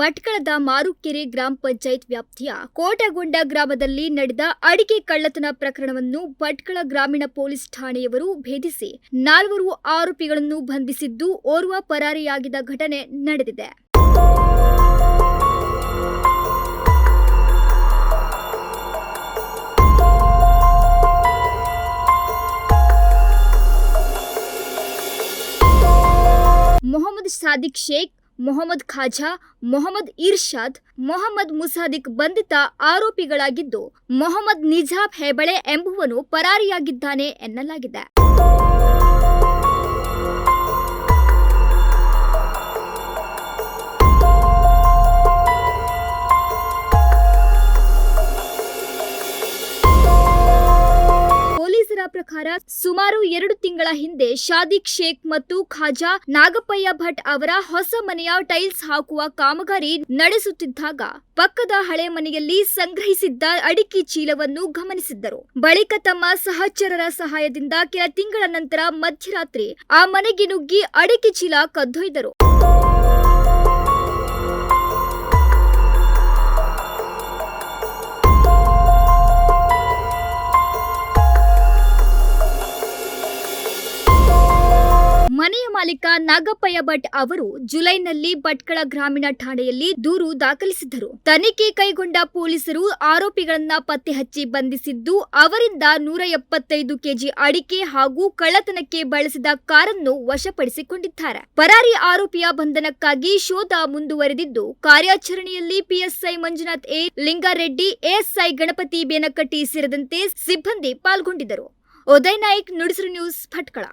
ಭಟ್ಕಳದ ಮಾರುಕೆರೆ ಗ್ರಾಮ ಪಂಚಾಯತ್ ವ್ಯಾಪ್ತಿಯ ಕೋಟಗೊಂಡ ಗ್ರಾಮದಲ್ಲಿ ನಡೆದ ಅಡಿಕೆ ಕಳ್ಳತನ ಪ್ರಕರಣವನ್ನು ಭಟ್ಕಳ ಗ್ರಾಮೀಣ ಪೊಲೀಸ್ ಠಾಣೆಯವರು ಭೇದಿಸಿ ನಾಲ್ವರು ಆರೋಪಿಗಳನ್ನು ಬಂಧಿಸಿದ್ದು, ಓರ್ವ ಪರಾರಿಯಾಗಿದ್ದ ಘಟನೆ ನಡೆದಿದೆ. ಮೊಹಮ್ಮದ್ ಸಾದಿಕ್ ಶೇಖ್ ಮೊಹಮ್ಮದ್ ಖಾಜಾ ಮೊಹಮ್ಮದ್ ಇರ್ಷಾದ್ ಮೊಹಮ್ಮದ್ ಮುಸಾದಿಕ್ ಬಂಧಿತ ಆರೋಪಿಗಳಾಗಿದ್ದು ಮೊಹಮ್ಮದ್ ನಿಜಾಬ್ ಹೆಬಳೆ ಎಂಬುವನು ಪರಾರಿಯಾಗಿದ್ದಾನೆ ಎನ್ನಲಾಗಿದೆ. ಪ್ರಕಾರ ಸುಮಾರು ಎರಡು ತಿಂಗಳ ಹಿಂದೆ ಶಾದಿಕ್ ಶೇಖ್ ಮತ್ತು ಖಾಜಾ ನಾಗಪ್ಪಯ್ಯ ಭಟ್ ಅವರ ಹೊಸ ಮನೆಯ ಟೈಲ್ಸ್ ಹಾಕುವ ಕಾಮಗಾರಿ ನಡೆಸುತ್ತಿದ್ದಾಗ ಪಕ್ಕದ ಹಳೆ ಮನೆಯಲ್ಲಿ ಸಂಗ್ರಹಿಸಿದ್ದ ಅಡಿಕೆ ಚೀಲವನ್ನು ಗಮನಿಸಿದ್ದರು. ಬಳಿಕ ತಮ್ಮ ಸಹಚರರ ಸಹಾಯದಿಂದ ಕೆಲ ತಿಂಗಳ ನಂತರ ಮಧ್ಯರಾತ್ರಿ ಆ ಮನೆಗೆ ನುಗ್ಗಿ ಅಡಿಕೆ ಚೀಲ ಕದ್ದೊಯ್ದರು. ಮಾಲೀಕ ನಾಗಪ್ಪಯ್ಯ ಭಟ್ ಅವರು ಜುಲೈನಲ್ಲಿ ಭಟ್ಕಳ ಗ್ರಾಮೀಣ ಠಾಣೆಯಲ್ಲಿ ದೂರು ದಾಖಲಿಸಿದ್ದರು. ತನಿಖೆ ಕೈಗೊಂಡ ಪೊಲೀಸರು ಆರೋಪಿಗಳನ್ನ ಪತ್ತೆ ಹಚ್ಚಿ ಬಂಧಿಸಿದ್ದು, ಅವರಿಂದ ನೂರ ಎಪ್ಪತ್ತೈದು ಕೆಜಿ ಅಡಿಕೆ ಹಾಗೂ ಕಳ್ಳತನಕ್ಕೆ ಬಳಸಿದ ಕಾರನ್ನು ವಶಪಡಿಸಿಕೊಂಡಿದ್ದಾರೆ. ಪರಾರಿ ಆರೋಪಿಯ ಬಂಧನಕ್ಕಾಗಿ ಶೋಧ ಮುಂದುವರೆದಿದ್ದು, ಕಾರ್ಯಾಚರಣೆಯಲ್ಲಿ PSI Manjunath A. Lingareddy ASI Ganapati Benakatti ಸೇರಿದಂತೆ ಸಿಬ್ಬಂದಿ ಪಾಲ್ಗೊಂಡಿದ್ದರು. ಉದಯ್ ನಾಯ್ಕ್, ನುಡಿಸಿರು ನ್ಯೂಸ್, ಭಟ್ಕಳ.